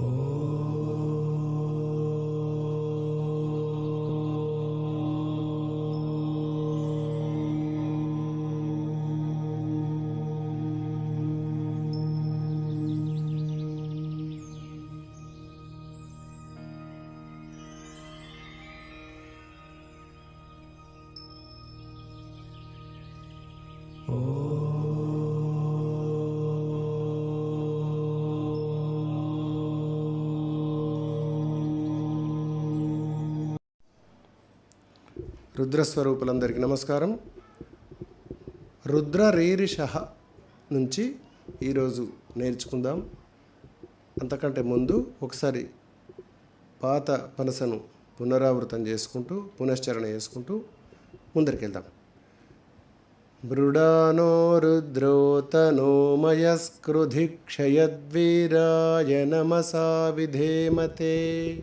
Oh. రుద్రస్వరూపులందరికీ నమస్కారం. రుద్ర రీరిష నుంచి ఈరోజు నేర్చుకుందాం. అంతకంటే ముందు ఒకసారి పాత పనసను పునరావృతం చేసుకుంటూ పునశ్చరణ చేసుకుంటూ ముందరికెళ్దాం. మృడానో రుద్రోతనో క్షయద్వీరాయ నమసా విధేమతే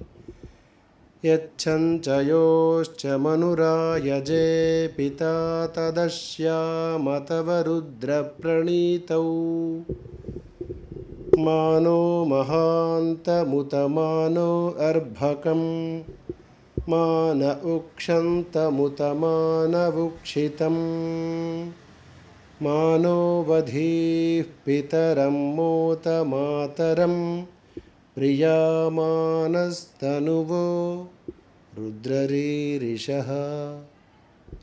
यच्छञ्चयोश्च मनुरायजे पिता तदश्यामतवरुद्रप्रणीतौ। मानो महान्तमुतमानो अर्भकं मान उक्षन्तमुत मानवुक्षितं मानो वधीः पितरं मोत मातरं प्रियामानस्तनुवो రుద్రరీరిష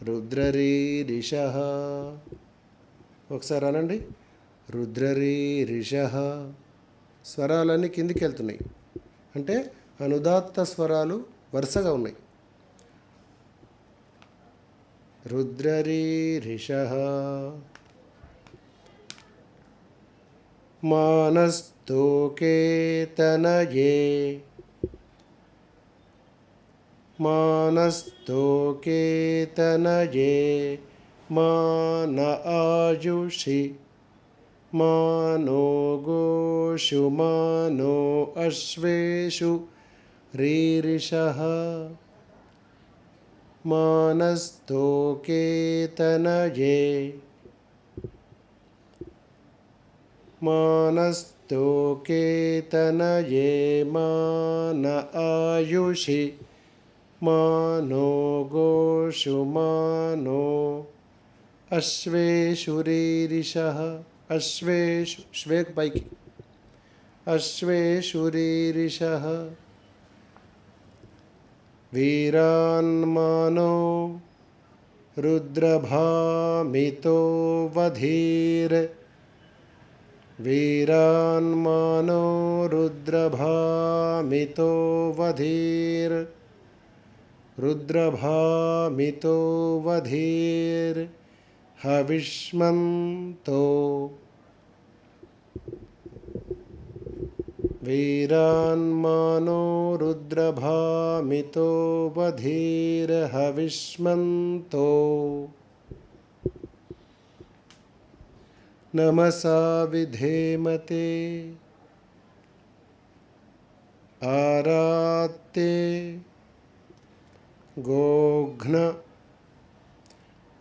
రుద్రరీరిష ఒకసారి అనండి. రుద్రరీరిష స్వరాలన్నీ కిందికి వెళ్తున్నాయి. అంటే అనుదాత్త స్వరాలు వరుసగా ఉన్నాయి. రుద్రరీరిష मानस्तोकेतनये मानस्तोकेतनये मान आयुषि मानो गोषु मानो अश्वेषु रीरिषः। मानस्तोकेतनये मानस्तोकेतनये मान आयुषि मानो गोषु मानो अश्वेशुरीरिषः अश्वेषु श्वेक पैकी अश्वेशुरीरिषः वीरान्मानो रुद्रभामितो वधीर्। वीरान्मानो रुद्रभामितो वधीर्। रुद्रभामितो वधीर्हविष्मन्तो वीरान्मानो रुद्रभामितो वधीर्हविष्मन्तो नमसा विधेमते। आरात्ते गोघ्न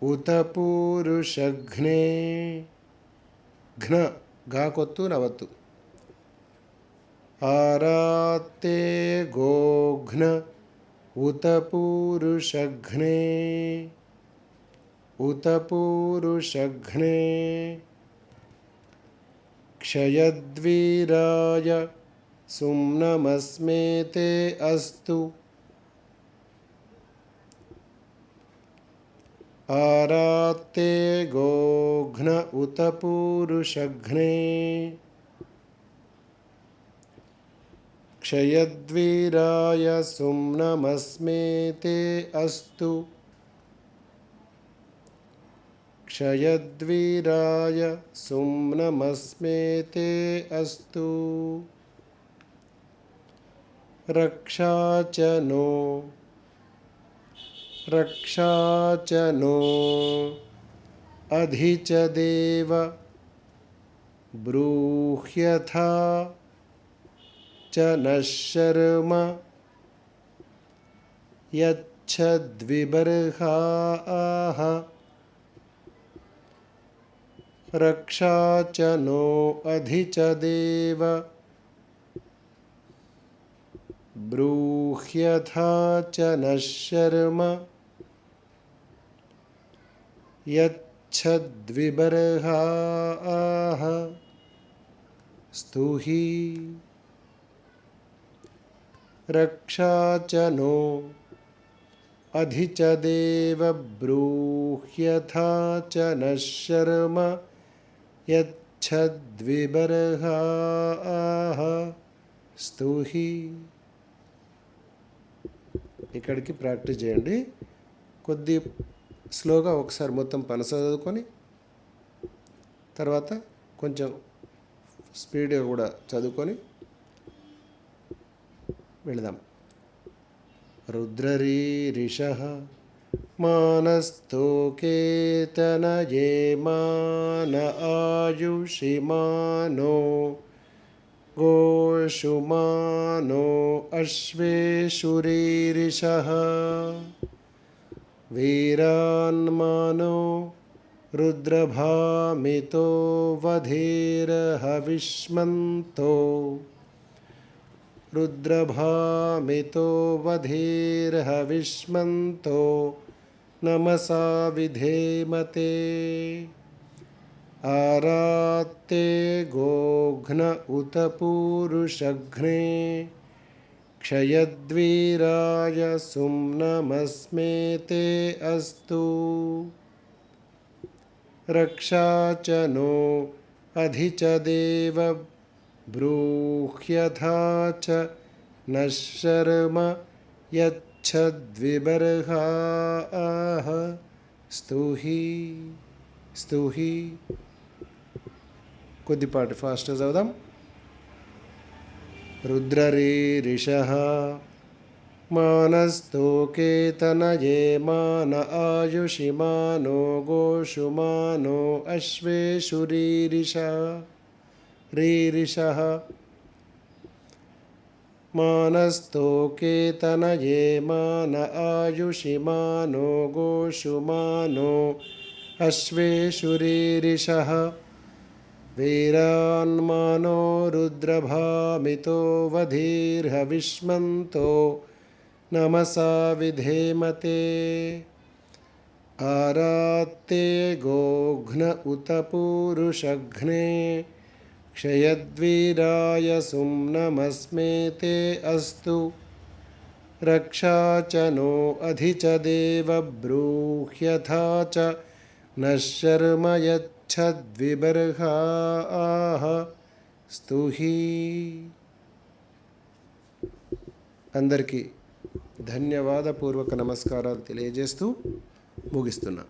उत पूरुषघ्ने घ्न ಗಾಕೊತ್ತು ನವತ್ತು ಆರಾತ್ತೆ ಗೋಘ್ನ ಉತ ಪೂರುಷಘ್ನೆ ಉತ ಪೂರುಷಘ್ನೆ क्षयद्वीराय सुम्नमस्मे ते अस्तु आरात्ते गोघ्न उत पूरुषघ्ने। क्षयद्वीराय सुम्नमस्मे ते अस्तु। क्षयद्वीराय सुम्नमस्मे ते अस्तु। रक्षा च नो रक्षा च नो। अधि च देव। ब्रूह्यथा च नः शर्म यच्छद्विबर्हाः। रक्षा च नो। अधि च देव। ब्रूह्यथा च नः शर्म यच्छद्विबर्हाः स्तुहि रक्षा च नो अधि च देव ब्रूह्यथा च नः शर्म యచ్చద్విబర్హాః స్తుహి ఇక్కడికి ప్రాక్టీస్ చేయండి కొద్ది స్లోగా ఒకసారి మొత్తం పని చదువుకొని తర్వాత కొంచెం స్పీడ్గా కూడా చదువుకొని వెళదాం రుద్రరీరిష मानस्तोकेतनये मान आयुषिमानो गोषुमानो अश्वेषुरीरिषः वीरान्मानो रुद्रभामितो वधेर्हविष्मन्तो रुद्रभामितो वधेर्हविष्मन्तो नमसा विधेमते। आरात्ते गोघ्न उत पूरुषघ्ने क्षयद्वीराय सुम्नमस्मे ते अस्तु। रक्षा च नो, अधि च देव, ब्रूह्यथा च न शर्म यच्छद्विबर्हाः। स्तुहि स्तुहि। Could the party fast as रुद्ररीरिषः मानस्तोके तनये मान आयुषिमानो गोषुमानो अश्वेषु रीरिषः रीरिषः मानस्तोके तनये मान आयुषिमानो गोषुमानो अश्वेषु रीरिषः वीरान्मानो रुद्रभामितो वधीर्हविष्मन्तो नमसा विधेमते। आरात्ते गोघ्न उत पूरुषघ्ने क्षयद्वीराय सुम्नमस्मे ते अस्तु। रक्षा च नो अधि च देवब्रूह्यथा च नः शर्म ఛద్విబర్హ స్తుహి అందరికీ ధన్యవాదపూర్వక నమస్కారాలు తెలియజేస్తూ ముగిస్తున్నా